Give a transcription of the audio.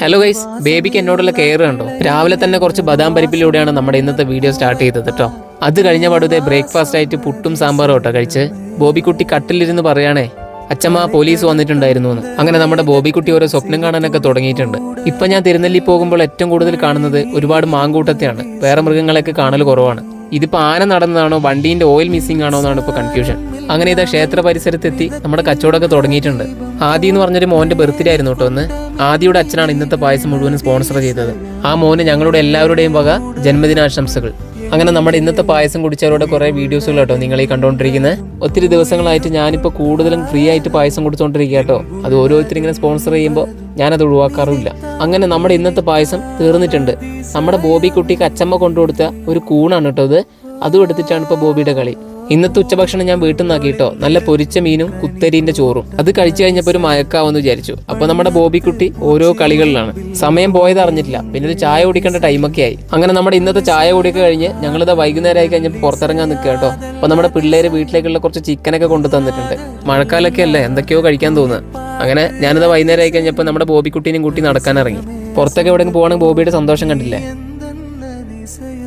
Hello guys ബേബിക്ക് എന്നോടുള്ള care കണ്ടോ? രാവിലെ തന്നെ കുറച്ച് ബദാം പരിപ്പിലൂടെയാണ് നമ്മുടെ ഇന്നത്തെ വീഡിയോ സ്റ്റാർട്ട് ചെയ്തത് കേട്ടോ അത് കഴിഞ്ഞ പാടുതേ ബ്രേക്ക്ഫാസ്റ്റ് ആയിട്ട് പുട്ടും സാമ്പാറും കേട്ടോ കഴിച്ച്. ബോബിക്കുട്ടി കട്ടിലിരുന്ന് പറയാണേ അച്ഛമ്മ പോലീസ് വന്നിട്ടുണ്ടായിരുന്നു എന്ന് അങ്ങനെ നമ്മുടെ ബോബിക്കുട്ടി ഓരോ സ്വപ്നം കാണാനൊക്കെ തുടങ്ങിയിട്ടുണ്ട്. ഇപ്പൊ ഞാൻ തിരുനെല്ലി പോകുമ്പോൾ ഏറ്റവും കൂടുതൽ കാണുന്നത് ഒരുപാട് മാങ്കൂട്ടത്തെയാണ്. വേറെ മൃഗങ്ങളെയൊക്കെ കാണൽ കുറവാണ്. ഇതിപ്പോ ആന നടന്നതാണോ വണ്ടീന്റെ ഓയിൽ മിസ്സിംഗ് ആണോ എന്നാണ് ഇപ്പൊ കൺഫ്യൂഷൻ അങ്ങനെ ഇതാ ക്ഷേത്ര പരിസരത്തെത്തി നമ്മുടെ കച്ചവടമൊക്കെ തുടങ്ങിയിട്ടുണ്ട്. ആദി എന്ന് പറഞ്ഞൊരു മോന്റെ ബർത്ത്ഡേ ആയിരുന്നു കേട്ടോ ഒന്ന് ആദിയുടെ അച്ഛനാണ് ഇന്നത്തെ പായസം മുഴുവനും സ്പോൺസർ ചെയ്തത്. ആ മോന് ഞങ്ങളുടെ എല്ലാവരുടെയും വക ജന്മദിനാശംസകൾ. അങ്ങനെ നമ്മുടെ ഇന്നത്തെ പായസം കുടിച്ചവരുടെ കുറേ വീഡിയോസുകൾ കേട്ടോ നിങ്ങൾ ഈ കണ്ടുകൊണ്ടിരിക്കുന്നത് ഒത്തിരി ദിവസങ്ങളായിട്ട് ഞാനിപ്പോൾ കൂടുതലും ഫ്രീ ആയിട്ട് പായസം കുടിച്ചുകൊണ്ടിരിക്കുക കേട്ടോ. അത് ഓരോരുത്തരും ഇങ്ങനെ സ്പോൺസർ ചെയ്യുമ്പോൾ ഞാനത് ഒഴിവാക്കാറുമില്ല. അങ്ങനെ നമ്മുടെ ഇന്നത്തെ പായസം തീർന്നിട്ടുണ്ട്. നമ്മുടെ ബോബി കുട്ടിക്ക് അച്ചമ്മ കൊണ്ടുകൊടുത്ത ഒരു കൂണാണ് കേട്ടോ അത്. അതും എടുത്തിട്ടാണ് ഇപ്പോൾ ബോബിയുടെ കളി. ഇന്നത്തെ ഉച്ചഭക്ഷണം ഞാൻ വീട്ടിൽ നിന്നാക്കി കേട്ടോ നല്ല പൊരിച്ച മീനും കുത്തരീന്റെ ചോറും. അത് കഴിച്ചു കഴിഞ്ഞപ്പോൾ ഒരു മയക്കാവെന്ന് വിചാരിച്ചു. അപ്പൊ നമ്മുടെ ബോബിക്കുട്ടി ഓരോ കളികളിലാണ്. സമയം പോയത് അറിഞ്ഞിട്ടില്ല. പിന്നെ ഒരു ചായ കുടിക്കേണ്ട ടൈമൊക്കെ ആയി. അങ്ങനെ നമ്മുടെ ഇന്നത്തെ ചായ കുടിയൊക്കെ കഴിഞ്ഞ് ഞങ്ങളിത് വൈകുന്നേരം ആയി കഴിഞ്ഞപ്പോൾ പുറത്തിറങ്ങാൻ നിൽക്കുക കേട്ടോ. അപ്പൊ നമ്മുടെ പിള്ളേര് വീട്ടിലേക്കുള്ള കുറച്ച് ചിക്കനൊക്കെ കൊണ്ടു തന്നിട്ടുണ്ട്. മഴക്കാലൊക്കെ അല്ലേ? എന്തൊക്കെയോ കഴിക്കാൻ തോന്നുക അങ്ങനെ ഞാനിത് വൈകുന്നേരം ആയി കഴിഞ്ഞപ്പോൾ നമ്മുടെ ബോബിക്കുട്ടീനെയും കൂട്ടി നടക്കാൻ ഇറങ്ങി പുറത്തൊക്കെ എവിടെയെങ്കിലും പോകണമെങ്കിൽ ബോബിയുടെ സന്തോഷം കണ്ടില്ലേ?